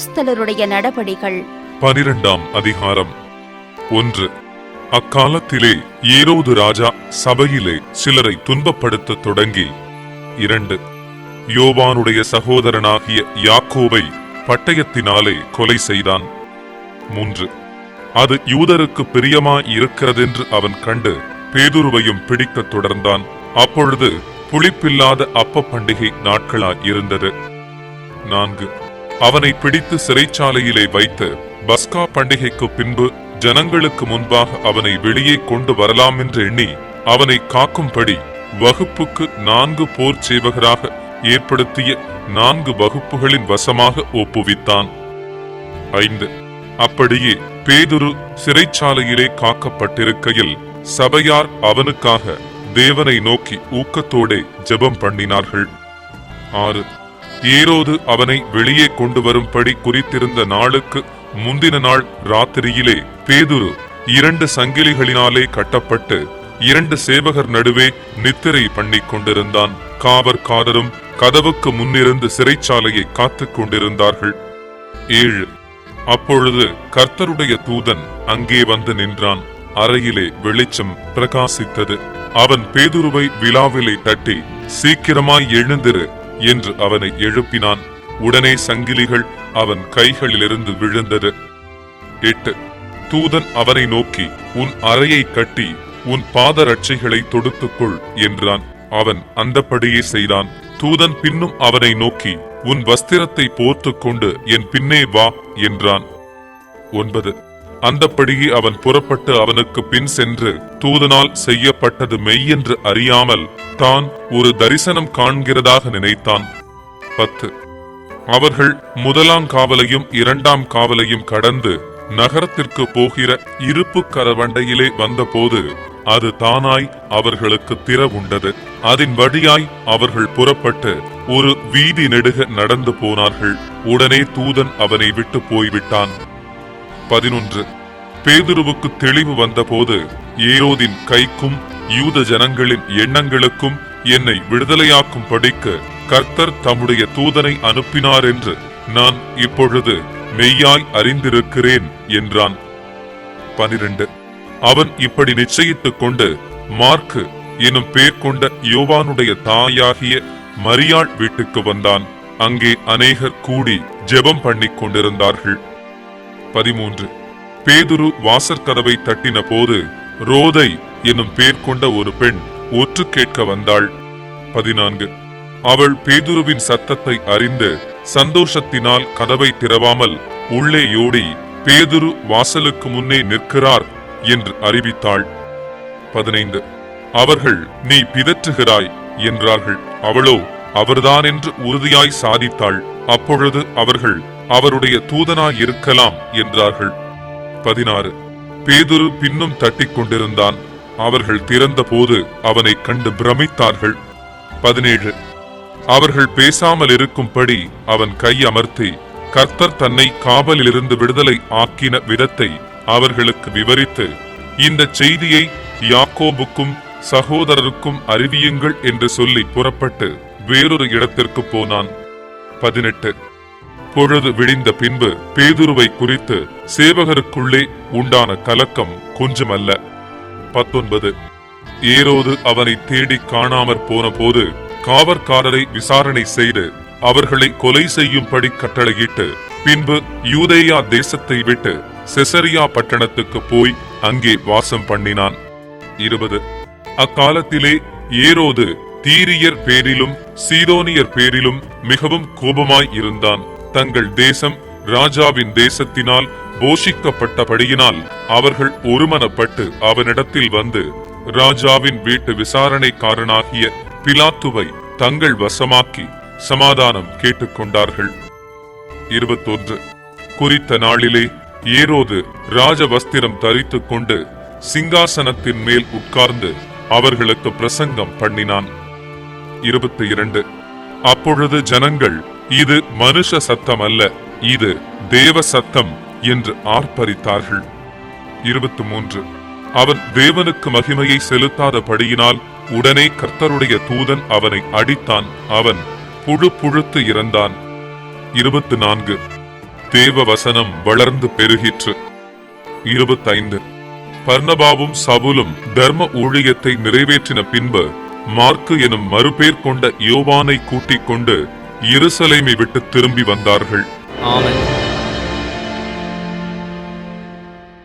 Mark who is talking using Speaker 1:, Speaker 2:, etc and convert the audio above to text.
Speaker 1: அப்போஸ்தலருடைய நடபடிகள்.
Speaker 2: பனிரெண்டாம் அதிகாரம். ஒன்று. அக்காலத்திலே ஏரோது ராஜா சபையிலே சிலரை துன்பப்படுத்த தொடங்கி. இரண்டு. யோவானுடைய சகோதரனாகிய யாக்கோவை பட்டயத்தினாலே கொலை செய்தான். மூன்று. அது யூதருக்கு பிரியமாய் இருக்கிறதென்று அவன் கண்டு பேதுருவையும் பிடிக்கத் தொடர்ந்தான். அப்பொழுது புளிப்பில்லாத அப்ப பண்டிகை நாட்களாய் இருந்தது நான்கு. அவனை பிடித்து சிறைச்சாலையிலே வைத்து பஸ்கா பண்டிகைக்கு பின்பு ஜனங்களுக்கு முன்பாக அவனை வெளியே கொண்டு வரலாம் என்று எண்ணி அவனை காக்கும்படி வகுப்புக்கு நான்கு போர் சேவகராக ஏற்படுத்திய நான்கு வகுப்புகளின் வசமாக ஒப்புவித்தான். ஐந்து. அப்படியே பேதுரு சிறைச்சாலையிலே காக்கப்பட்டிருக்கையில் சபையார் அவனுக்காக தேவனை நோக்கி ஊக்கத்தோடே ஜெபம் பண்ணினார்கள். ஆறு. ஏரோது அவனை வெளியே கொண்டு வரும்படி குறித்திருந்த நாளுக்கு முந்தின நாள் ராத்திரியிலே பேதுரு இரண்டு சங்கிலிகளினாலே கட்டப்பட்டு இரண்டு சேவகர் நடுவே நித்திரை பண்ணி கொண்டிருந்தான். காவற்காரரும் கதவுக்கு முன்னிருந்து சிறைச்சாலையை காத்துக் கொண்டிருந்தார்கள். ஏழு. அப்பொழுது கர்த்தருடைய தூதன் அங்கே வந்து நின்றான். அறையிலே வெளிச்சம் பிரகாசித்தது. அவன் பேதுருவை விழாவிலே தட்டி சீக்கிரமாய் எழுந்திரு என்று அவனை எழுப்பினான். உடனே சங்கிலிகள் அவன் கைகளிலிருந்து விழுந்தது. எட்டு. தூதன் அவனை நோக்கி உன் அறையை கட்டி உன் பாதரட்சைகளை தொடுத்துக்கொள் என்றான். அவன் அந்தப்படியே செய்தான். தூதன் பின்னும் அவனை நோக்கி உன் வஸ்திரத்தை போர்த்து கொண்டு என் பின்னே வா என்றான். ஒன்பது. அந்தப்படியே அவன் புறப்பட்டு அவனுக்கு பின் சென்று தூதனால் செய்யப்பட்டது மெய்யென்று அறியாமல் தான் ஒரு தரிசனம் காண்கிறதாக நினைத்தான். பத்து. அவர்கள் முதலாம் காவலையும் இரண்டாம் காவலையும் கடந்து நகரத்திற்கு போகிற இருப்பு கரவண்டையிலே வந்தபோது அது தானாய் அவர்களுக்கு திறவுண்டது அதன் வழியாய் அவர்கள் புறப்பட்டு ஒரு வீதி நெடுக நடந்து போனார்கள். உடனே தூதன் அவனை விட்டு போய்விட்டான். பதினொன்று. பேதுருவுக்கு தெளிவு வந்தபோது ஏரோதின் கைக்கும் யூத ஜனங்களின் எண்ணங்களுக்கும் என்னை விடுதலையாக்கும் படிக்கு கர்த்தர் தம்முடைய தூதனை அனுப்பினார் என்று நான் இப்பொழுது மெய்யாய் அறிந்திருக்கிறேன் என்றான். பனிரெண்டு. அவன் இப்படி நிச்சயித்துக் கொண்டு மார்க்கு எனும் பேர் கொண்ட யோவானுடைய தாயாகிய மரியாள் வீட்டுக்கு வந்தான். அங்கே அநேகர் கூடி ஜெபம் பண்ணிக் கொண்டிருந்தார்கள். பதிமூன்று. பேதுரு வாசற்கதவை தட்டின போது ரோதை என்னும் பேர் கொண்ட ஒரு பெண் ஒற்று கேட்க வந்தாள். பதினான்கு. அவள் பேதுருவின் சத்தத்தை அறிந்து சந்தோஷத்தினால் கதவை திறவாமல் உள்ளே யோடி பேதுரு வாசலுக்கு முன்னே நிற்கிறார் என்று அறிவித்தாள். பதினைந்து. அவர்கள் நீ பிதற்றுகிறாய் என்றார்கள். அவளோ அவர்தான் என்று உறுதியாய் சாதித்தாள். அப்பொழுது அவர்கள் அவருடைய தூதனாய் இருக்கலாம் என்றார்கள். பதினாறு. பேதுரு பின்னும் தட்டிக் கொண்டிருந்தான். அவர்கள் திறந்தபோது அவனை கண்டு பிரமித்தார்கள். பதினேழு. அவர்கள் பேசாமல் இருக்கும்படி அவன் கை அமர்த்தி கர்த்தர் தன்னை காவலிலிருந்து விடுதலை ஆக்கின விதத்தை அவர்களுக்கு விவரித்து இந்த செய்தியை யாக்கோபுக்கும் சகோதரருக்கும் அறிவியுங்கள் என்று சொல்லி புறப்பட்டு வேறொரு இடத்திற்கு போனான். பதினெட்டு. பொழுது விடிந்த பின்பு பேதுருவை குறித்து சேவகருக்குள்ளே உண்டான கலக்கம் கொஞ்சமல்ல. பத்தொன்பது. ஏரோது அவனை தேடி காணாமற் போன போது காவற்காரரை விசாரணை செய்து அவர்களை கொலை செய்யும்படி கட்டளையிட்டு பின்பு யூதேயா தேசத்தை விட்டு செசரியா பட்டணத்துக்கு போய் அங்கே வாசம் பண்ணினான். இருபது. அக்காலத்திலே ஏரோது தீரியர் பேரிலும் சீதோனியர் பேரிலும் மிகவும் கோபமாய் இருந்தான். தங்கள் தேசம் ராஜாவின் தேசத்தினால் போஷிக்கப்பட்டபடியினால் அவர்கள் ஒருமனப்பட்டு அவனிடத்தில் வந்து ராஜாவின் வீட்டு விசாரணைக்காரனாகிய பிலாத்துவை தங்கள் வசமாக்கி சமாதானம் கேட்டுக்கொண்டார்கள். இருபத்தொன்று. குறித்த நாளிலே ஏரோது ராஜ வஸ்திரம் தரித்துக் கொண்டு சிங்காசனத்தின் மேல் உட்கார்ந்து அவர்களுக்கு பிரசங்கம் பண்ணினான். இருபத்தி இரண்டு. அப்பொழுது ஜனங்கள் இது மனுஷ சத்தம் அல்ல இது தேவ சத்தம் என்று ஆர்ப்பரித்தார்கள். இருபத்தி மூன்று அவன் தேவனுக்கு மகிமையை செலுத்தாதபடியினால் உடனே கர்த்தருடைய தூதன் அவனை அடித்தான். அவன் புழு புழுத்து இறந்தான். இருபத்தி நான்கு தேவ வசனம் வளர்ந்து பெருகிற்று. இருபத்தைந்து. பர்ணபாவும் சவுலும் தர்ம ஊழியத்தை நிறைவேற்றின பின்பு மார்க்கு எனும் மறுபேர் கொண்ட யோவானை கூட்டிக் கொண்டு எருசலேமை விட்டு திரும்பி வந்தார்கள்.
Speaker 1: ஆமென்.